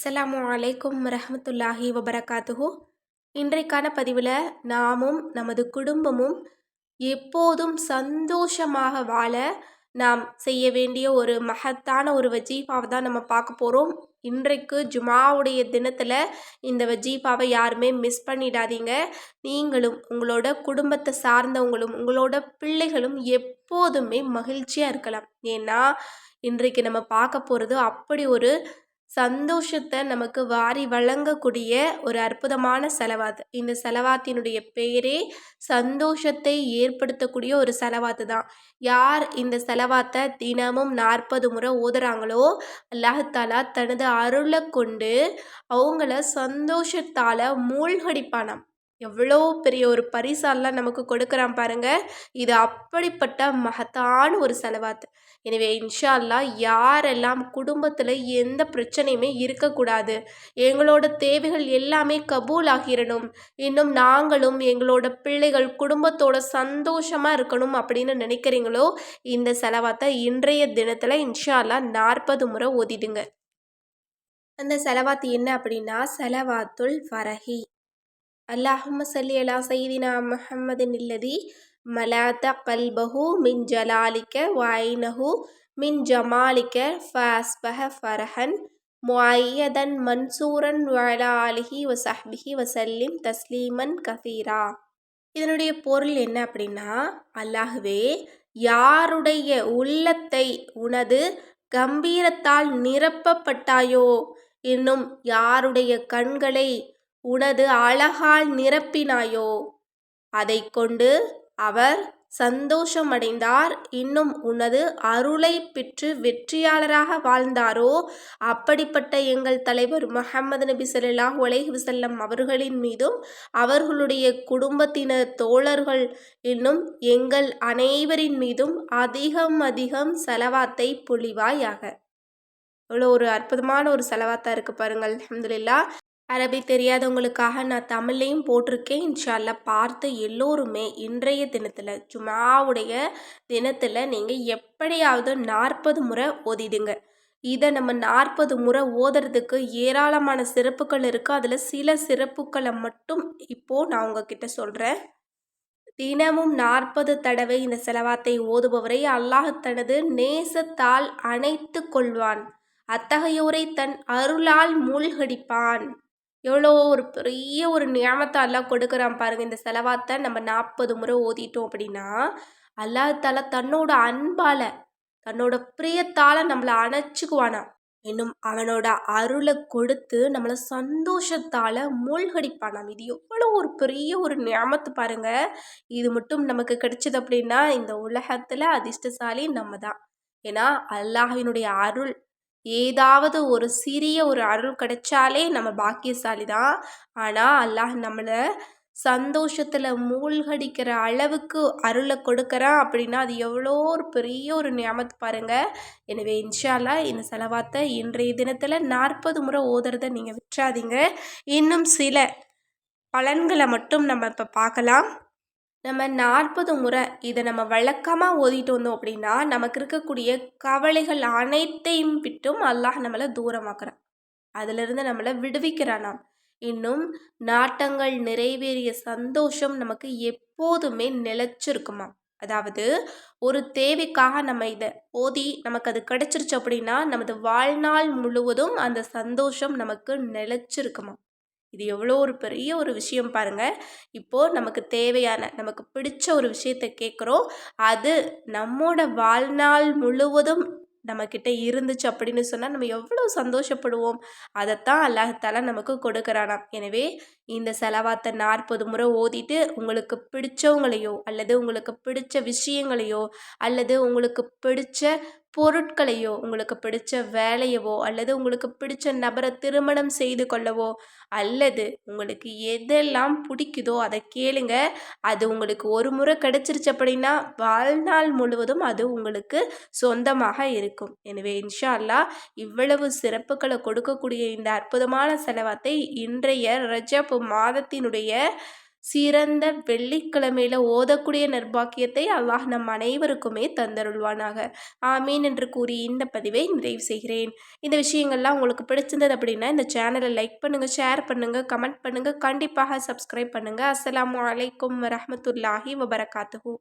அஸ்லாம் அலைக்கும் ரஹமத்துல்லாஹி வபரகாத்துஹு. இன்றைக்கான பதிவில் நாமும் நமது குடும்பமும் எப்போதும் சந்தோஷமாக வாழ நாம் செய்ய வேண்டிய ஒரு மகத்தான ஒரு வஜீஃபாவை தான் நம்ம பார்க்க போகிறோம் இன்றைக்கு ஜுமாவுடைய தினத்தில் இந்த வஜீஃபாவை யாருமே மிஸ் பண்ணிடாதீங்க. நீங்களும் உங்களோட குடும்பத்தை சார்ந்தவங்களும் உங்களோட பிள்ளைகளும் எப்போதுமே மகிழ்ச்சியாக இருக்கலாம். ஏன்னா இன்றைக்கு நம்ம பார்க்க போகிறது அப்படி ஒரு சந்தோஷத்தை நமக்கு வாரி வழங்கக்கூடிய ஒரு அற்புதமான செலவாத்து இந்த செலவாத்தினுடைய பெயரே சந்தோஷத்தை ஏற்படுத்தக்கூடிய ஒரு செலவாத்து தான். யார் இந்த செலவாத்தை தினமும் நாற்பது முறை ஓதுறாங்களோ அல்லாஹாலா தனது அருளை கொண்டு அவங்கள சந்தோஷத்தால் மூழ்கடிப்பானாம். எவ்வளோ பெரிய ஒரு பரிசாலாம் நமக்கு கொடுக்குறான் பாருங்க. இது அப்படிப்பட்ட மகத்தான ஒரு செலவாத்து. எனவே இன்ஷா அல்லாஹ் யாரெல்லாம் குடும்பத்தில் எந்த பிரச்சனையுமே இருக்கக்கூடாது. எங்களோட தேவைகள் எல்லாமே கபூல் ஆகிடணும் இன்னும் நாங்களும் எங்களோட பிள்ளைகள் குடும்பத்தோட சந்தோஷமாக இருக்கணும் அப்படின்னு நினைக்கிறீங்களோ இந்த செலவாத்தை இன்றைய தினத்தில் இன்ஷா அல்லாஹ் நாற்பது முறை ஓதிடுங்க. அந்த செலவாத்து என்ன அப்படின்னா செலவாத்துல் ஃபரஹி அல்லாஹும் சல்லி அலா சைதினா முஹம்மதின் இல்லதி மலாத்த கல்பஹு மின் ஜலாலிக்க வாயினஹு மின் ஜமாலிக்க ஃபாஸ்பஹ ஃபரஹன் முஐயதன் மன்சூரன் வலாலிஹி வசஹ்பிஹி வசல்லிம் தஸ்லீமன் கஃபீரா இதனுடைய பொருள் என்ன அப்படின்னா அல்லாஹுவே யாருடைய உள்ளத்தை உனது கம்பீரத்தால் நிரப்பப்பட்டாயோ இன்னும் யாருடைய கண்களை உனது அழகால் நிரப்பினாயோ? அதை கொண்டு அவர் சந்தோஷமடைந்தார். இன்னும் உனது அருளை பெற்று வெற்றியாளராக வாழ்ந்தாரோ? அப்படிப்பட்ட எங்கள் தலைவர் முகமது நபி சொல்லாஹ் உலஹி வசல்லம் அவர்களின் மீதும் அவர்களுடைய குடும்பத்தினர் தோழர்கள் இன்னும் எங்கள் அனைவரின் மீதும் அதிகம் அதிகம் செலவாத்தை பொழிவாயாக. இவ்வளோ ஒரு அற்புதமான ஒரு செலவாத்தாக இருக்குது பாருங்கள். அஹமதுல்லா அரபி தெரியாதவங்களுக்காக நான் தமிழ்லையும் போட்டிருக்கேன் இன்ஷால்ல பார்த்து எல்லோருமே இன்றைய தினத்தில் ஜுமாவுடைய தினத்தில் நீங்கள் எப்படியாவது நாற்பது முறை ஓதிடுங்க. இதை நம்ம நாற்பது முறை ஓதுறதுக்கு ஏராளமான சிறப்புகள் இருக்குது அதில் சில சிறப்புகளை மட்டும் இப்போது நான் உங்ககிட்ட சொல்கிறேன் தினமும் நாற்பது தடவை இந்த செலவாத்தை ஓதுபவரை அல்லாஹ் தனது நேசத்தால் அணைத்து கொள்வான். அத்தகையோரை தன் அருளால் மூழ்கடிப்பான். எவ்வளோ ஒரு பெரிய ஒரு நியமத்தை அல்லா கொடுக்குறான் பாருங்கள் இந்த செலவாத்தை நம்ம நாற்பது முறை ஓதிட்டோம் அப்படின்னா அல்லாஹால தன்னோட அன்பால் தன்னோட பிரியத்தால நம்மளை அணைச்சிக்குவானா? இன்னும் அவனோட அருளை கொடுத்து நம்மளை சந்தோஷத்தால் மூழ்கடிப்பானாம் இது எவ்வளோ ஒரு பெரிய ஒரு ஞாபகத்து பாருங்க. இது மட்டும் நமக்கு கிடைச்சது அப்படின்னா இந்த உலகத்தில் அதிர்ஷ்டசாலி நம்ம தான். ஏன்னா அல்லாஹினுடைய அருள் ஏதாவது ஒரு சிறிய ஒரு அருள் கிடைச்சாலே நம்ம பாக்கியசாலி தான் ஆனால் அல்லாஹ் நம்மளை சந்தோஷத்தில் மூழ்கடிக்கிற அளவுக்கு அருளை கொடுக்குறான் அப்படின்னா அது எவ்வளோ ஒரு பெரிய ஒரு நியமத்து பாருங்கள் எனவே இன்ஷால்லா இந்த செலவாத்தை இன்றைய தினத்தில் நாற்பது முறை ஓதுறதை நீங்கள் விட்டுறாதீங்க. இன்னும் சில பலன்களை மட்டும் நம்ம இப்போ பார்க்கலாம். நம்ம நாற்பது முறை இதை நம்ம வழக்கமாக ஓதிட்டு வந்தோம் அப்படின்னா நமக்கு இருக்கக்கூடிய கவலைகள் அனைத்தையும் விட்டும் அல்லாஹ் நம்மளை தூரமாக்குறான். அதிலிருந்து நம்மளை விடுவிக்கிறானாம் இன்னும் நாட்டங்கள் நிறைவேறிய சந்தோஷம் நமக்கு எப்போதுமே நிலச்சிருக்குமா அதாவது ஒரு தேவைக்காக நம்ம இதை ஓதி நமக்கு அது கிடைச்சிருச்சு அப்படின்னா நமது வாழ்நாள் முழுவதும் அந்த சந்தோஷம் நமக்கு நிலச்சிருக்குமா இது எவ்வளோ ஒரு பெரிய ஒரு விஷயம் பாருங்கள் இப்போது நமக்கு தேவையான நமக்கு பிடிச்ச ஒரு விஷயத்தை கேட்குறோம். அது நம்மோட வாழ்நாள் முழுவதும் நம்மக்கிட்ட இருந்துச்சு அப்படின்னு சொன்னால் நம்ம எவ்வளோ சந்தோஷப்படுவோம். அதைத்தான் அல்லாஹால நமக்கு கொடுக்குறானாம். எனவே இந்த செலவாத்தை நாற்பது முறை ஓதிட்டு உங்களுக்கு பிடிச்சவங்களையோ அல்லது உங்களுக்கு பிடிச்ச விஷயங்களையோ அல்லது உங்களுக்கு பிடிச்ச பொருட்களையோ உங்களுக்கு பிடிச்ச வேலையவோ அல்லது உங்களுக்கு பிடிச்ச நபரை திருமணம் செய்து கொள்ளவோ அல்லது உங்களுக்கு எதெல்லாம் பிடிக்குதோ அதை கேளுங்க. அது உங்களுக்கு ஒரு முறை கிடச்சிருச்சு அப்படின்னா வாழ்நாள் முழுவதும் அது உங்களுக்கு சொந்தமாக இருக்கும். எனவே இன்ஷா அல்லா இவ்வளவு சிறப்புகளை கொடுக்கக்கூடிய இந்த அற்புதமான செலவாத்தை இன்றைய ரஜப் மாதத்தினுடைய சிறந்த வெள்ளிக்கிழமையில் ஓதக்கூடிய நர்பாக்கியத்தை அல்லாஹ் நம் அனைவருக்குமே தந்தருள்வானாக. ஆமீன் என்று கூறி இந்த பதிவை நிறைவு செய்கிறேன். இந்த விஷயங்கள்லாம் உங்களுக்கு பிடிச்சிருந்தது அப்படின்னா இந்த சேனலை லைக் பண்ணுங்கள் ஷேர் பண்ணுங்கள் கமெண்ட் பண்ணுங்கள் கண்டிப்பாக சப்ஸ்கிரைப் பண்ணுங்கள் அஸ்ஸலாமு அலைக்கும் வரமத்துல்லாஹி வபரகாத்துஹூ.